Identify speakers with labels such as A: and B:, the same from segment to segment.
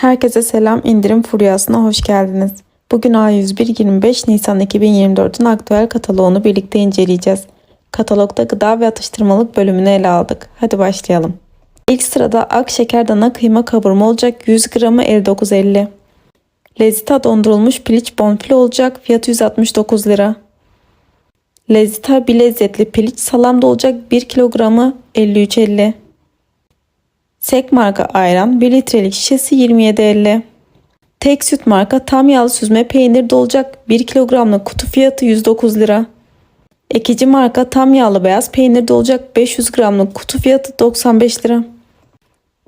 A: Herkese selam indirim furyasına hoş geldiniz. Bugün A101 25 Nisan 2024'ün aktüel kataloğunu birlikte inceleyeceğiz. Katalogda gıda ve atıştırmalık bölümünü ele aldık. Hadi başlayalım. İlk sırada ak şeker dana kıyma kavurma olacak 100 gramı 59.50. Lezita dondurulmuş piliç bonfile olacak fiyatı 169 lira. Lezita bir lezzetli piliç salam da olacak 1 kilogramı 53.50. Sek marka ayran 1 litrelik şişesi 27.50. Tek süt marka tam yağlı süzme peynir de olacak 1 kilogramlık kutu fiyatı 109 lira. Ekici marka tam yağlı beyaz peynir de olacak 500 gramlık kutu fiyatı 95 lira.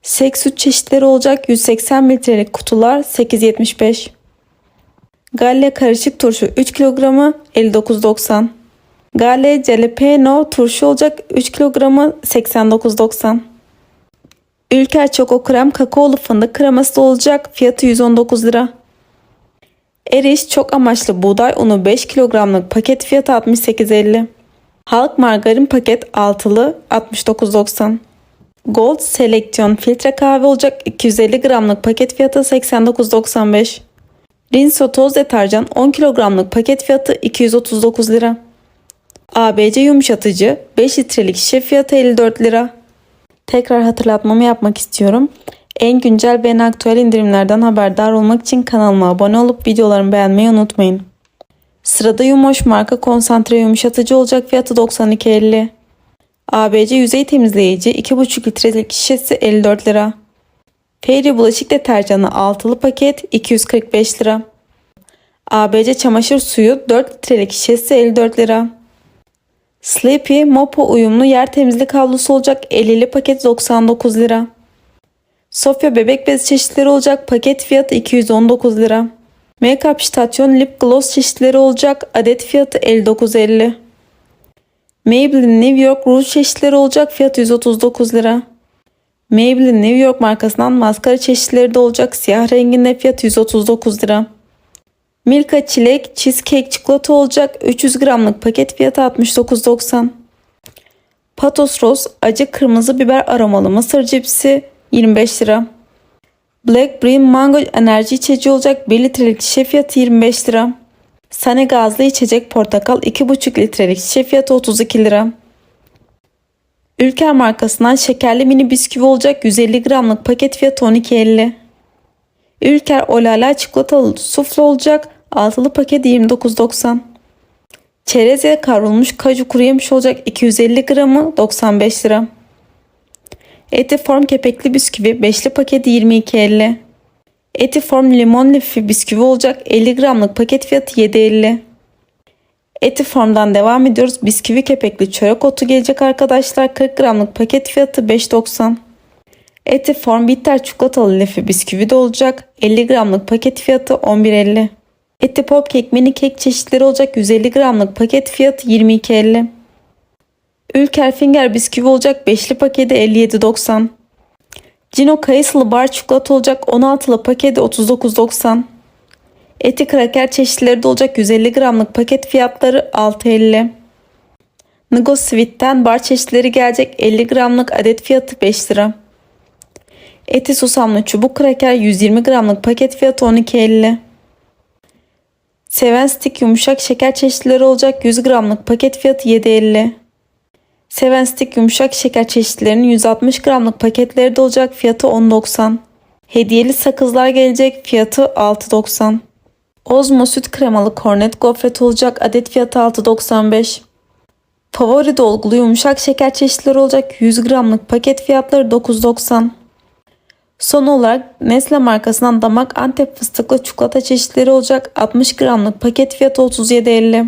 A: Sek süt çeşitleri olacak 180 mililitrelik kutular 8.75. Galle karışık turşu 3 kilogramı 59.90. Galle jalapeno turşu olacak 3 kilogramı 89.90. Ülker Çoko Krem kakaolu fındık kreması olacak. Fiyatı 119 lira. Eriş çok amaçlı buğday unu 5 kilogramlık paket fiyatı 68.50. Halk margarin paket altılı 69.90. Gold Selection filtre kahve olacak 250 gramlık paket fiyatı 89.95. Rinso toz deterjan 10 kilogramlık paket fiyatı 239 lira. ABC yumuşatıcı 5 litrelik şişe fiyatı 54 lira. Tekrar hatırlatmamı yapmak istiyorum. En güncel ve en aktüel indirimlerden haberdar olmak için kanalıma abone olup videolarımı beğenmeyi unutmayın. Sırada Yumoş marka konsantre yumuşatıcı olacak fiyatı 92.50. ABC yüzey temizleyici 2,5 litrelik şişesi 54 lira. Fairy bulaşık deterjanı altılı paket 245 lira. ABC çamaşır suyu 4 litrelik şişesi 54 lira. Sleepy Mopo uyumlu yer temizlik havlusu olacak 50'li paket 99 lira. Sofya bebek bez çeşitleri olacak paket fiyatı 219 lira. Make-up stasyon lip gloss çeşitleri olacak adet fiyatı 59.50. Maybelline New York Rouge çeşitleri olacak fiyatı 139 lira. Maybelline New York markasından maskara çeşitleri de olacak siyah renginde fiyatı 139 lira. Milka çilek cheesecake çikolata olacak 300 gramlık paket fiyatı 69.90. Patos Rose acı kırmızı biber aromalı mısır cipsi 25 lira. Black Bean Mango enerji içeceği olacak 1 litrelik şişe fiyatı 25 lira. Sane gazlı içecek portakal 2,5 litrelik şişe fiyatı 32 lira. Ülker markasından şekerli mini bisküvi olacak 150 gramlık paket fiyatı 12.50. Ülker Olala çikolatalı sufle olacak. Altılı paket 29.90. Çerez ya kavrulmuş kaju kuru yemiş olacak 250 gramı 95 lira. Eti form kepekli bisküvi 5'li paketi 22.50. Eti form limon lifi bisküvi olacak 50 gramlık paket fiyatı 7.50. Eti formdan devam ediyoruz. Bisküvi kepekli çörek otu gelecek arkadaşlar. 40 gramlık paket fiyatı 5.90. Eti form bitter çikolatalı lefi bisküvi de olacak. 50 gramlık paket fiyatı 11.50. Eti pop kek mini kek çeşitleri olacak. 150 gramlık paket fiyatı 22.50. Ülker finger bisküvi olacak. 5'li paketi 57.90. Cino kayısılı bar çikolata olacak. 16'lı paketi 39.90. Eti kraker çeşitleri de olacak. 150 gramlık paket fiyatları 6.50. Nigo Sweet'ten bar çeşitleri gelecek. 50 gramlık adet fiyatı 5 lira. Eti susamlı çubuk kraker 120 gramlık paket fiyatı 12.50. Seven Stick yumuşak şeker çeşitleri olacak 100 gramlık paket fiyatı 7.50. Seven Stick yumuşak şeker çeşitlerinin 160 gramlık paketleri de olacak fiyatı 10.90. Hediyeli sakızlar gelecek fiyatı 6.90. Ozmo süt kremalı kornet gofret olacak adet fiyatı 6.95. Favori dolgulu yumuşak şeker çeşitleri olacak 100 gramlık paket fiyatları 9.90. Son olarak Nestle markasından damak Antep fıstıklı çikolata çeşitleri olacak 60 gramlık paket fiyatı 37.50.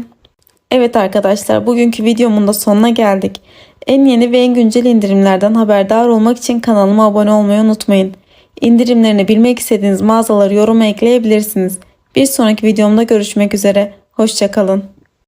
A: Evet arkadaşlar bugünkü videomun da sonuna geldik. En yeni ve en güncel indirimlerden haberdar olmak için kanalıma abone olmayı unutmayın. İndirimlerini bilmek istediğiniz mağazaları yoruma ekleyebilirsiniz. Bir sonraki videomda görüşmek üzere. Hoşçakalın.